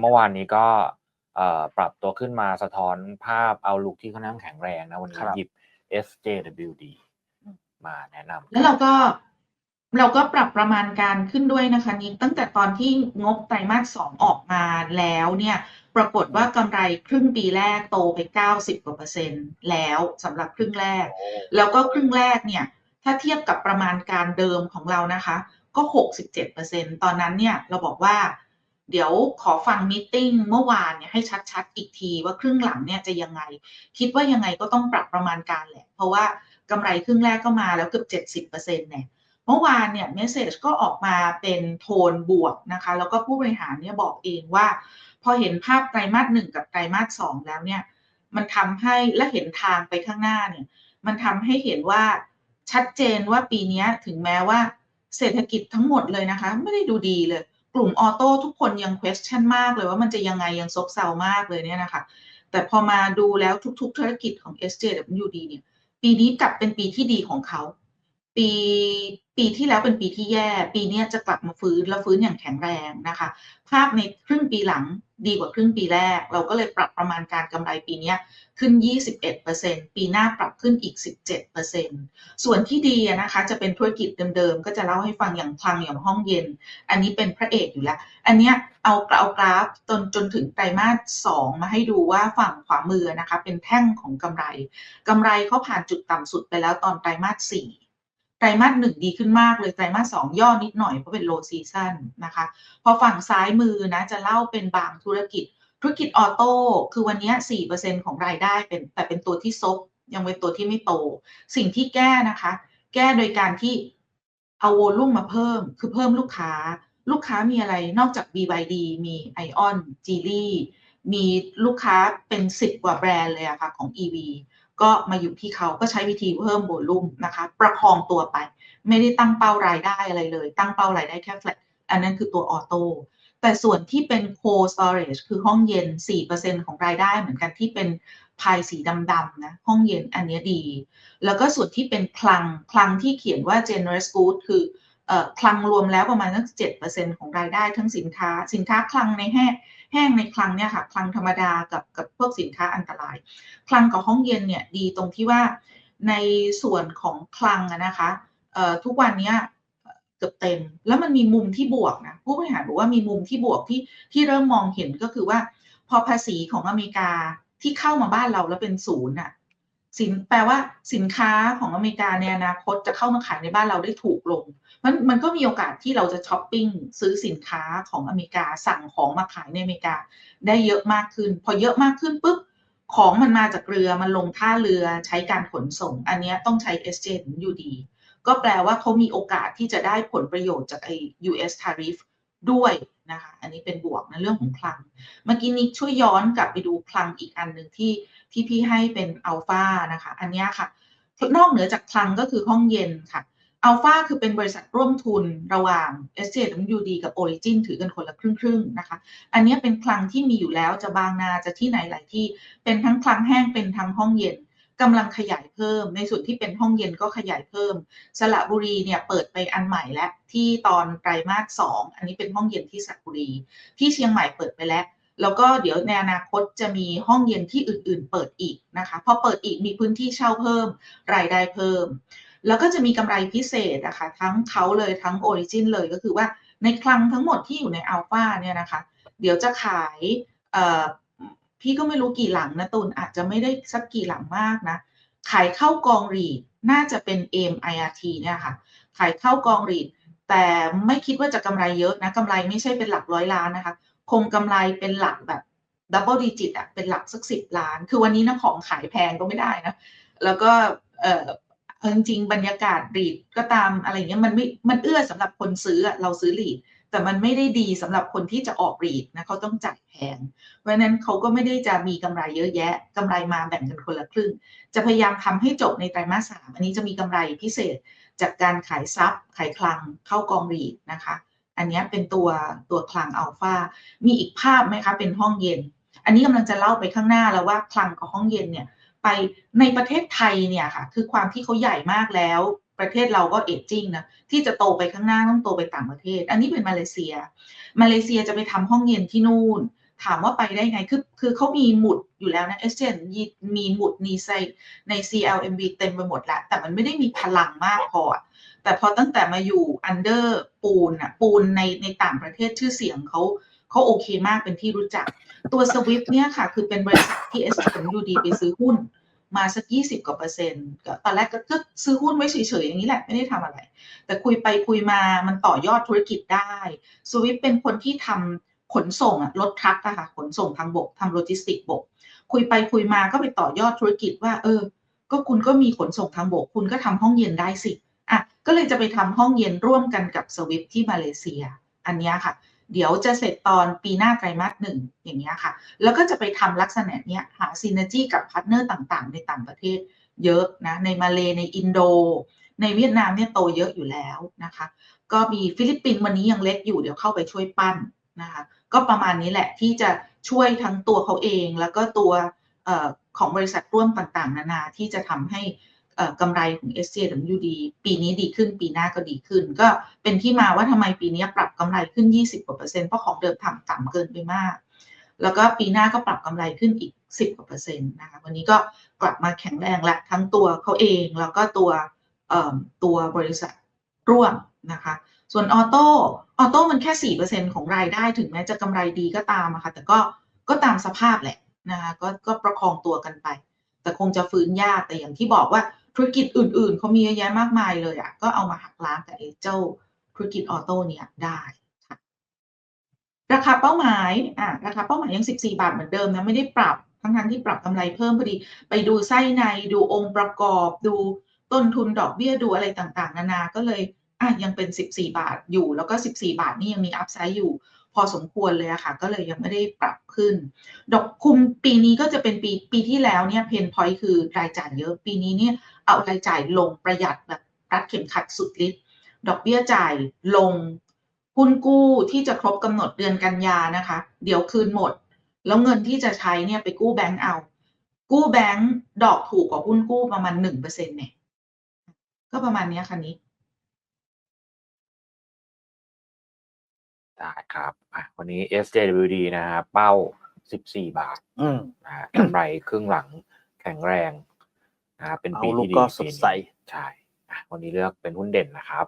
เมื่อวานนี้ก็เอ่อปรับตัวขึ้นมาสะท้อนภาพเอาลุกที่ค่อนข้างแข็งแรงนะ วันนี้ครับหยิบ SJWD มาแนะนำแล้วเราก็เราก็ปรับประมาณการขึ้นด้วยนะคะนิกตั้งแต่ตอนที่งบไตรมาสสองออกมาแล้วเนี่ยปรากฏว่ากำไรครึ่งปีแรกโตไปเก้าสิบกว่าเปอร์เซ็นต์แล้วสำหรับครึ่งแรก แล้วก็ครึ่งแรกเนี่ย ถ้าเทียบกับประมาณการเดิมของเรานะคะ ก็หกสิบเจ็ดเปอร์เซ็นตอนนั้นเนี่ยเราบอกว่า เดี๋ยวขอฟังมิ팅เมื่อวานเนี่ยให้ชัดๆอีกทีว่าครึ่งหลังเนี่ยจะยังไง คิดว่ายังไงก็ต้องปรับประมาณการแหละ เพราะว่ากำไรครึ่งแรกก็มาแล้วเกือบเจ็ดสิบเปอร์เซ็นต์เนี่ยเมื่อวานเนี่ยเมสเซจก็ออกมาเป็นโทนบวกนะคะ แล้วก็ผู้บริหารเนี่ยบอกเองว่า พอเห็นภาพไตรมาสหนึ่งกับไตรมาสสองแล้วเนี่ยมันทำให้และเห็นทางไปข้างหน้าเนี่ยมันทำให้เห็นว่าชัดเจนว่าปีนี้ถึงแม้ว่าเศรษฐกิจทั้งหมดเลยนะคะ ไม่ได้ดูดีเลย กลุ่มออโต้ทุกคนยัง question มากเลยว่ามันจะยังไงยังซบเซามากเลยเนี่ยนะคะแต่พอมาดูแล้วทุกๆ ธุรกิจของ SJWD เนี่ย ปีนี้กลับเป็นปีที่ดีของเขา ปีปีที่แล้วเป็นปีที่แย่ ปีนี้จะกลับมาฟื้นและฟื้นอย่างแข็งแรงนะคะ ภาพในครึ่งปีหลัง ดีกว่าครึ่งปีแรก เราก็เลยปรับประมาณการกำไรปีนี้ขึ้น 21%ปีหน้าปรับขึ้นอีก 17%ส่วนที่ดีนะคะจะเป็นธุรกิจเดิมๆ ก็จะเล่าให้ฟังอย่างคลังอย่างห้องเย็น อันนี้เป็นพระเอกอยู่แล้ว อันเนี้ยเอาเอากราฟจนจนถึงไตรมาสสองมาให้ดูว่าฝั่งขวามือนะคะเป็นแท่งของกำไรกำไรเขาผ่านจุดต่ำสุดไปแล้วตอนไตรมาสสี่ ไตรมาสหนึ่งดีขึ้นมากเลยไตรมาสสองย่อนิดหน่อยเพราะเป็นโลซีซันนะคะพอฝั่งซ้ายมือนะจะเล่าเป็นบางธุรกิจ ธุรกิจออโต้คือวันนี้สี่เปอร์เซ็นของรายได้เป็นแต่เป็นตัวที่ซบยังเป็นตัวที่ไม่โต สิ่งที่แก้นะคะ แก้โดยการที่เอาโวลุ่มมาเพิ่ม คือเพิ่มลูกค้า ลูกค้ามีอะไรนอกจาก BYD มี Ion g e l y มีลูกค้าเป็นสิบกว่าแบรนด์เลยอะค่ะของ EV ก็มาอยู่ที่เขาก็ใช้วิธีเพิ่มโวลุ่มนะคะ ประคองตัวไป ไม่ได้ตั้งเป้ารายได้อะไรเลย ตั้งเป้ารายได้แค่ flat อันนั้นคือตัวออโต้แต่ส่วนที่เป็น cold storage คือห้องเย็น 4%ของรายได้เหมือนกันที่เป็นพายสีดำๆนะ ห้องเย็นอันนี้ดี แล้วก็ส่วนที่เป็นคลัง คลังที่เขียนว่า generous good คือเอ่อคลังรวมแล้วประมาณสัก7%ของรายได้ทั้งสินค้า สินค้าคลังในแห้ แห้งในคลังเนี่ยค่ะคลังธรรมดากับกับพวกสินค้าอันตราย คลังกับห้องเย็นเนี่ยดีตรงที่ว่าในส่วนของคลังนะคะทุกวันนี้เกือบเต็ม แล้วมันมีมุมที่บวกนะผู้บริหารบอกว่ามีมุมที่บวกที่ที่เริ่มมองเห็นก็คือว่า พอภาษีของอเมริกาที่เข้ามาบ้านเราแล้วเป็นศูนย์อะ สินแปลว่าสินค้าของอเมริกาในอนาคตจะเข้ามาขายในบ้านเราได้ถูกลงมันมันก็มีโอกาสที่เราจะช้อปปิ้งซื้อสินค้าของอเมริกาสั่งของมาขายในอเมริกาได้เยอะมากขึ้น พอเยอะมากขึ้นปุ๊บของมันมาจากเรือมันลงท่าเรือใช้การขนส่ง อันนี้ต้องใช้ SJ อยู่ดี ก็แปลว่าเขามีโอกาสที่จะได้ผลประโยชน์จากไอ้ US tariff ด้วยนะคะ อันนี้เป็นบวกในะเรื่องของคลัง เมื่อกี้นิกช่วยย้อนกลับไปดูคลังอีกอันหนึ่งที่ ที่พี่ให้เป็นอัลฟานะคะ อันนี้ค่ะ นอกเหนือจากคลังก็คือห้องเย็นค่ะอัลฟาคือเป็นบริษัทร่วมทุนระหว่าง s j w d กับ Origin ถือกันคนละครึ่งๆนะคะ อันนี้เป็นคลังที่มีอยู่แล้วจะบางนาจะที่ไหนหลายที่ เป็นทั้งคลังแห้งเป็นทั้งห้องเย็นกำลังขยายเพิ่ม ในส่วนที่เป็นห้องเย็นก็ขยายเพิ่ม สระบุรีเนี่ยเปิดไปอันใหม่แล้วที่ตอนไตรมาสสองอันนี้เป็นห้องเย็นที่สระบุรี ที่เชียงใหม่เปิดไปแล้ว แล้วก็เดี๋ยวในอนาคตจะมีห้องเย็นที่อื่น ๆ เปิดอีกนะคะพอเปิดอีกมีพื้นที่เช่าเพิ่ม รายได้เพิ่ม แล้วก็จะมีกำไรพิเศษนะคะทั้งเขาเลยทั้ง Origin เลยก็คือว่าในคลังทั้งหมดที่อยู่ในอัลฟาเนี่ยนะคะ เดี๋ยวจะขายพี่ก็ไม่รู้กี่หลังนะตุนอาจจะไม่ได้สักกี่หลังมากนะ ขายเข้ากองรีดน่าจะเป็น MIRT เนี่ยค่ะ ขายเข้ากองรีดแต่ไม่คิดว่าจะกำไรเยอะนะกำไรไม่ใช่เป็นหลักร้อยล้านนะคะ คงกำไรเป็นหลักแบบดับเบิลดิจิตอะเป็นหลักสักสิบล้าน คือวันนี้นะของขายแพงก็ไม่ได้นะ แล้วก็เออจริงๆบรรยากาศรีดก็ตามอะไรเงี้ยมันไม่มันเอื้อสำหรับคนซื้อเราซื้อรีด แต่มันไม่ได้ดีสำหรับคนที่จะออกรีดนะเขาต้องจ่ายแพงเพราะนั้นเขาก็ไม่ได้จะมีกำไรเยอะแยะกำไรมาแบ่งกันคนละครึ่ง จะพยายามทำให้จบในไตรมาสสามอันนี้จะมีกำไรพิเศษจากการขายซับขายคลังเข้ากองรีดนะคะ อันนี้เป็นตัวตัวคลังอัลฟา มีอีกภาพไหมคะ เป็นห้องเย็น อันนี้กำลังจะเล่าไปข้างหน้าแล้วว่าคลังกับห้องเย็นเนี่ย ไปในประเทศไทยเนี่ยค่ะ คือความที่เขาใหญ่มากแล้ว ประเทศเราก็เอจจิ้งนะ ที่จะโตไปข้างหน้าต้องโตไปต่างประเทศ อันนี้เป็นมาเลเซีย มาเลเซียจะไปทำห้องเย็นที่นู่น ถามว่าไปได้ไง คือคือเขามีหมุดอยู่แล้วนะ s อ n มีหมุดนีในใน CLMV เต็มไปหมดแล้ว แต่มันไม่ได้มีพลังมากพอ แต่พอตั้งแต่มาอยู่ under ปูนอะปูนในในต่างประเทศชื่อเสียงเขาเขาโอเคมากเป็นที่รู้จัก ตัว Swift เนี่ยค่ะ คือเป็นบริษัทที่ SMUD ไปซื้อหุ้น มาสักยี่สิบกว่าเปอร์เซ็นต์ตอนแรกก็ซื้อหุ้นไว้เฉยๆ อย่างนี้แหละ ไม่ได้ทำอะไร แต่คุยไปคุยมามันต่อยอดธุรกิจได้สวิฟเป็นคนที่ทำ ขนส่งอะรถทรัคอะค่ะขนส่งทางบกทำโลจิสติกบก คุยไปคุยมาก็ไปต่อยอดธุรกิจว่า เออ ก็คุณก็มีขนส่งทางบก คุณก็ทำห้องเย็นได้สิอะก็เลยจะไปทำห้องเย็นร่วมกันกับสวิฟที่มาเลเซีย อันนี้ค่ะ เดี๋ยวจะเสร็จตอนปีหน้าไตรมาสหนึ่งอย่างเงี้ยค่ะ แล้วก็จะไปทำลักษณะเนี้ยหาซีนจีกับพาร์ทเนอร์ต่างๆ ในต่างประเทศเยอะนะในมาเลในอินโด ในเวียดนามเนี่ยโตเยอะอยู่แล้วนะคะ ก็มีฟิลิปปินส์วันนี้ยังเล็กอยู่เดี๋ยวเข้าไปช่วยปั้นนะคะ ก็ประมาณนี้แหละที่จะช่วยทั้งตัวเขาเอง แล้วก็ตัวอของบริษัทร่วมต่างๆ นานาที่จะทำให้เอ่อกำไรของ SJWD ปีนี้ดีขึ้นปีหน้าก็ดีขึ้น ก็เป็นที่มาว่าทำไมปีนี้ปรับกำไรขึ้น 20กว่าเปอร์เซ็นต์เพราะของเดิมทำต่ำเกินไปมาก แล้วก็ปีหน้าก็ปรับกำไรขึ้นอีก 10กว่าเปอร์เซ็นต์นะคะวันนี้ก็กลับมาแข็งแรงและทั้งตัวเขาเองแล้วก็ตัวตัวบริษัทร่วมนะคะ ส่วนออโต้ออโต้มันแค่สี่เปอร์เซ็นของรายได้ถึงแม้จะกำไรดีก็ตามอะค่ะแต่ก็ก็ตามสภาพแหละนะคะก็ก็ประคองตัวกันไป แต่คงจะฟื้นยากแต่อย่างที่บอกว่าธุรกิจอื่นๆเขามีเยอะแยะมากมายเลยอะก็เอามาหักล้างกับไอ้เจ้าธุรกิจออโต้เนี่ยได้ค่ะราคาเป้าหมายอะราคาเป้าหมายยัง 14 บาทเหมือนเดิมนะไม่ได้ปรับทั้งๆที่ปรับกำไรเพิ่มพอดี ไปดูไส้ในดูองค์ประกอบดูต้นทุนดอกเบี้ยดูอะไรต่างๆ นานาก็เลย อะยังเป็น 14 บาทอยู่ แล้วก็ 14 บาทนี่ยังมีอัพไซด์อยู่ พอสมควรเลยอะค่ะ ก็เลยยังไม่ได้ปรับขึ้น ดอกคุมปีนี้ก็จะเป็นปีปีที่แล้วเนี่ยเพนพอยต์คือรายจ่ายเยอะปีนี้เนี่ยเอารายจ่ายลงประหยัดแบบรัดเข็มขัดสุดฤทธิ์ดอกเบี้ยจ่ายลงหุ้นกู้ที่จะครบกำหนดเดือนกันยานะคะ เดี๋ยวคืนหมด แล้วเงินที่จะใช้เนี่ยไปกู้แบงก์เอา กู้แบงก์ดอกถูกกว่าหุ้นกู้ประมาณหนึ่งเปอร์เซ็นต์เนี่ยก็ประมาณนี้ค่ะนี้ ได้ครับอะวันนี้ SJWD นะครับเป้า 14 บาทอืมนะฮะกำไรครึ่งหลังแข็งแรงนะครับเป็นปีเอาลูกที่ดีก็สดปีนี้ใส ใช่อะวันนี้เลือกเป็นหุ้นเด่นนะครับ